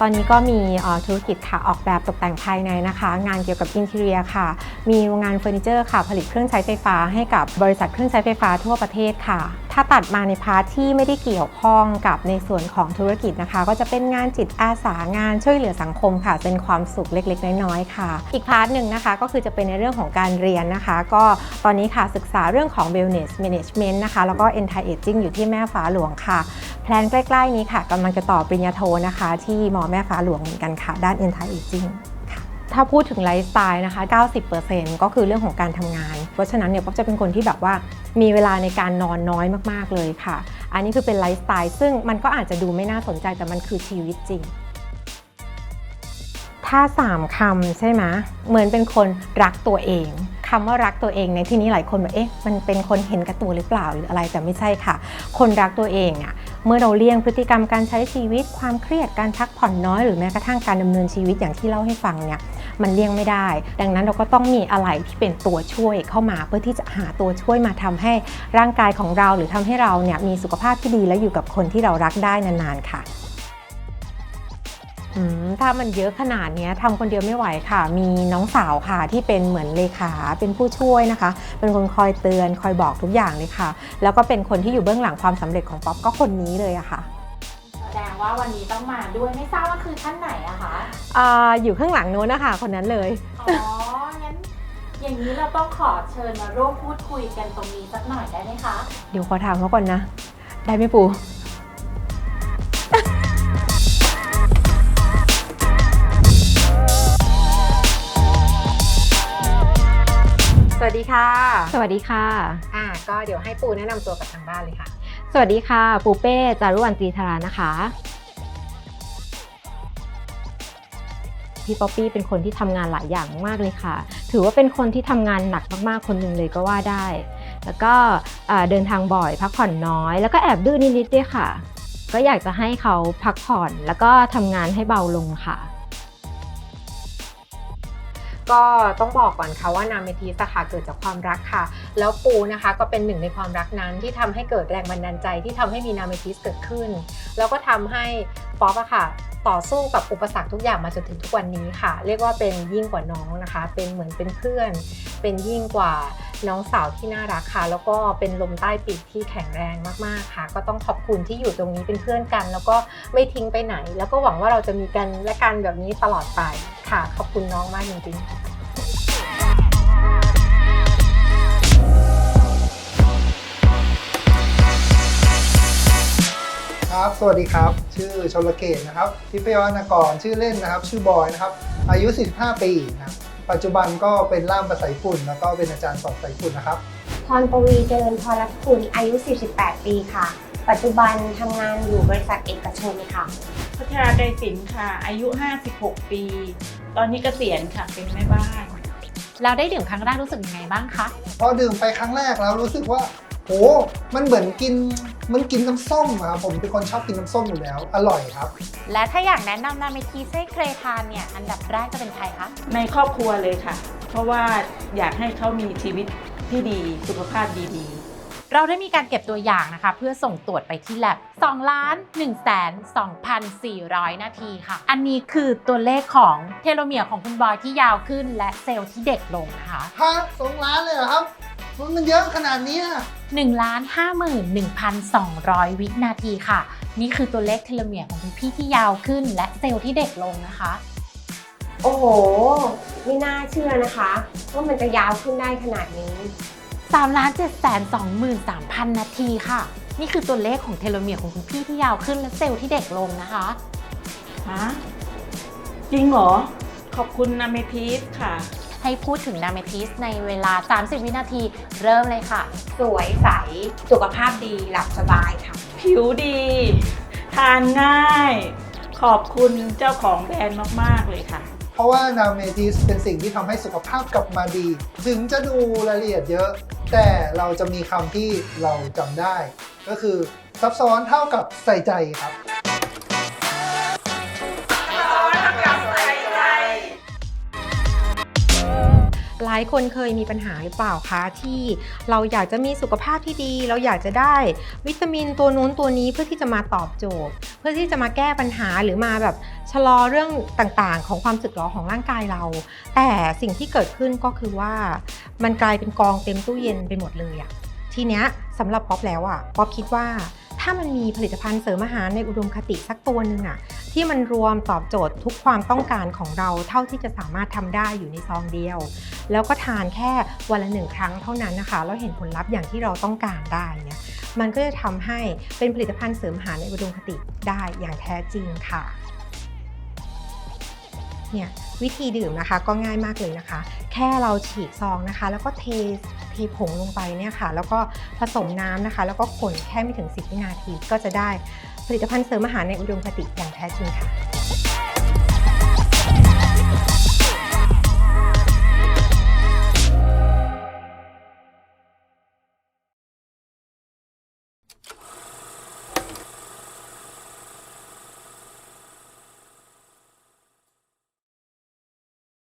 ตอนนี้ก็มีธุรกิจค่ะออกแบบตกแต่งภายในนะคะ งานเกี่ยวกับอินเทเรียค่ะ มีโรงงานเฟอร์นิเจอร์ค่ะผลิตเครื่องใช้ไฟฟ้าให้กับบริษัทเครื่องใช้ไฟฟ้าทั่วประเทศค่ะ ถ้าตัดมาในพาร์ทที่ไม่ได้เกี่ยวข้องกับในส่วนของธุรกิจนะคะ ก็จะเป็นงานจิตอาสางานช่วยเหลือสังคมค่ะ เป็นความสุขเล็กๆ น้อยๆค่ะ อีกพาร์ทหนึ่งนะคะก็คือจะเป็นในเรื่องของการเรียนนะคะ ก็ตอนนี้ค่ะศึกษาเรื่องของ wellness management นะคะ แล้วก็ anti aging อยู่ที่แม่ฟ้าหลวงค่ะแพลนใกล้ ๆ นี้ค่ะกำลังจะต่อปริญญาโทนะคะ ที่มอแม่ฟ้าหลวงเหมือนกันค่ะ ด้าน anti aging ถ้าพูดถึงไลฟ์สไตล์นะคะ 90%ก็คือเรื่องของการทำงาน เพราะฉะนั้นเนี่ยป๊อปจะเป็นคนที่แบบว่ามีเวลาในการนอนน้อยมากๆเลยค่ะ อันนี้คือเป็นไลฟ์สไตล์ซึ่งมันก็อาจจะดูไม่น่าสนใจแต่มันคือชีวิตจริง ถ้า 3คำใช่ไหมเหมือนเป็นคนรักตัวเอง คำว่ารักตัวเองในที่นี้หลายคนแบบเอ๊ะมันเป็นคนเห็นแกับตัวหรือเปล่าหรืออะไรแต่ไม่ใช่ค่ะ คนรักตัวเองอะเมื่อเราเลี่ยงพฤติกรรมการใช้ชีวิต ความเครียดการพักผ่อนน้อย หรือแม้กระทั่งการดำเนินชีวิตอย่างที่เล่าให้ฟังเนี่ยมันเลี่ยงไม่ได้ ดังนั้นเราก็ต้องมีอะไรที่เป็นตัวช่วยเข้ามาเพื่อที่จะหาตัวช่วยมาทำให้ร่างกายของเรา หรือทำให้เราเนี่ยมีสุขภาพที่ดีและอยู่กับคนที่เรารักได้นานๆค่ะ ถ้ามันเยอะขนาดเนี้ยทำคนเดียวไม่ไหวค่ะ มีน้องสาวค่ะที่เป็นเหมือนเลขาเป็นผู้ช่วยนะคะ เป็นคนคอยเตือนคอยบอกทุกอย่างเลยค่ะ แล้วก็เป็นคนที่อยู่เบื้องหลังความสำเร็จของป๊อปก็คนนี้เลยอะค่ะแสดงว่าวันนี้ต้องมาด้วยไม่ทราบว่าคือท่านไหนอะคะอ่าอยู่ข้างหลังโน้นนะคะคนนั้นเลย อ๋อ งั้น อย่างนี้เราต้องขอเชิญมาร่วมพูดคุยกันตรงนี้สักหน่อยได้ไหมคะ เดี๋ยวขอถามเขาก่อนนะ ได้ไหมปู ค่ะ สวัสดีค่ะ อ่า ก็เดี๋ยวให้ปูแนะนำตัวกับทางบ้านเลยค่ะ สวัสดีค่ะ ปูเป้ จารุวรรณตรีธารานะคะ พี่ป๊อปปี้เป็นคนที่ทำงานหลายอย่างมากเลยค่ะ ถือว่าเป็นคนที่ทำงานหนักมากๆคนหนึ่งเลยก็ว่าได้ แล้วก็อ่าเดินทางบ่อย พักผ่อนน้อย แล้วก็แอบดื้อนิดๆด้วยค่ะ ก็อยากจะให้เขาพักผ่อนแล้วก็ทำงานให้เบาลงค่ะ ก็ต้องบอกก่อนค่ะว่านามเมทีสค่ะเกิดจากความรักค่ะ แล้วปูนะคะก็เป็นหนึ่งในความรักนั้นที่ทำให้เกิดแรงบันดาลใจที่ทำให้มีนามเมทีสเกิดขึ้น แล้วก็ทำให้ป๊อปอะค่ะต่อสู้กับอุปสรรคทุกอย่างมาจนถึงทุกวันนี้ค่ะ เรียกว่าเป็นยิ่งกว่าน้องนะคะ เป็นเหมือนเป็นเพื่อน เป็นยิ่งกว่า น้องสาวที่น่ารักค่ะ แล้วก็เป็นลมใต้ปีกที่แข็งแรงมากๆค่ะ ก็ต้องขอบคุณที่อยู่ตรงนี้เป็นเพื่อนกัน แล้วก็ไม่ทิ้งไปไหน แล้วก็หวังว่าเราจะมีกันและกันแบบนี้ตลอดไปค่ะ ขอบคุณน้องมากจริงๆครับสวัสดีครับ ชื่อชลเกตนะครับทิพยวนกร ชื่อเล่นนะครับ ชื่อบอยนะครับ อายุ 45 ปีนะครับ ปัจจุบันก็เป็นล่ามภาษาญี่ปุ่น แล้วก็เป็นอาจารย์สอนภาษาญี่ปุ่นนะครับพรปวีเจริญพรรัตน์คุณอายุ 48 ปีค่ะ ปัจจุบันทำงานอยู่บริษัทเอกชนค่ะพัชราไกรศิลป์ค่ะ อายุ 56 ปี ตอนนี้เกษียณค่ะ เป็นแม่บ้าน เราได้ดื่มครั้งแรกรู้สึกยังไงบ้างคะ พอดื่มไปครั้งแรกแล้วรู้สึกว่า โห มันเหมือนกิน มันกินน้ำส้มครับผมเป็นคนชอบกินน้ำส้มอยู่แล้ว อร่อยครับ และถ้าอยากแนะนำนาเมทีไส้เครทานเนี่ย อันดับแรกจะเป็นใครคะ ในครอบครัวเลยค่ะ เพราะว่าอยากให้เขามีชีวิตที่ดี สุขภาพดีๆ เราได้มีการเก็บตัวอย่างนะคะ เพื่อส่งตรวจไปที่ lab 2ล้าน1แสน2,400 นาทีค่ะ อันนี้คือตัวเลขของเทโลเมียร์ของคุณบอยที่ยาวขึ้น และเซลล์ที่เด็กลงนะคะ ฮะสองล้านเลยเหรอครับ มันมันเยอะขนาดนี้อะ 1,51,200 วินาทีค่ะ นี่คือตัวเลขเทโลเมียร์ของคุณพี่ที่ยาวขึ้น และเซลล์ที่เด็กลงนะคะ โอ้โห ไม่น่าเชื่อนะคะ ว่ามันจะยาวขึ้นได้ขนาดนี้ 3 7 2 3 0 0 0 นาทีค่ะ นี่คือตัวเลขของเทโลเมียร์ของคุณพี่ที่ยาวขึ้นและเซลล์ที่เด็กลงนะคะฮะจริงเหรอ ขอบคุณนาเมพีทค่ะ ให้พูดถึงนาเมทิสในเวลา 30 วินาทีเริ่มเลยค่ะ สวยใส สุขภาพดี หลับสบายค่ะ ผิวดี ทานง่าย ขอบคุณเจ้าของแบรนด์มาก ๆ เลยค่ะ เพราะว่านาเมทิสเป็นสิ่งที่ทำให้สุขภาพกลับมาดี ถึงจะดูรายละเอียดเยอะ แต่เราจะมีคำที่เราจำได้ ก็คือซับซ้อนเท่ากับใส่ใจครับ หลายคนเคยมีปัญหาหรือเปล่าคะที่เราอยากจะมีสุขภาพที่ดี เราอยากจะได้วิตามินตัวนู้นตัวนี้เพื่อที่จะมาตอบโจทย์ เพื่อที่จะมาแก้ปัญหาหรือมาแบบชะลอเรื่องต่างๆ ของความสึกหรอของร่างกายเรา แต่สิ่งที่เกิดขึ้นก็คือว่ามันกลายเป็นกองเต็มตู้เย็นไปหมดเลยอะทีเนี้ยสำหรับป๊อปแล้วอะป๊อปคิดว่าถ้ามันมีผลิตภัณฑ์เสริมอาหารในอุดมคติสักตัวหนึ่งอะ ที่มันรวมตอบโจทย์ทุกความต้องการของเราเท่าที่จะสามารถทำได้อยู่ในซองเดียว แล้วก็ทานแค่วันละหนึ่งครั้งเท่านั้นนะคะ แล้วเห็นผลลัพธ์อย่างที่เราต้องการได้เนี่ยมันก็จะทำให้เป็นผลิตภัณฑ์เสริมอาหารในอุดมคติได้อย่างแท้จริงค่ะเนี่ยวิธีดื่มนะคะก็ง่ายมากเลยนะคะ แค่เราฉีกซองนะคะ แล้วก็เทเทผงลงไปเนี่ยค่ะ แล้วก็ผสมน้ำนะคะ แล้วก็คนแค่ไม่ถึง 10 วินาทีก็จะได้ ผลิตภัณฑ์เสริมอาหารในอุดมคติอย่างแท้จริงค่ะ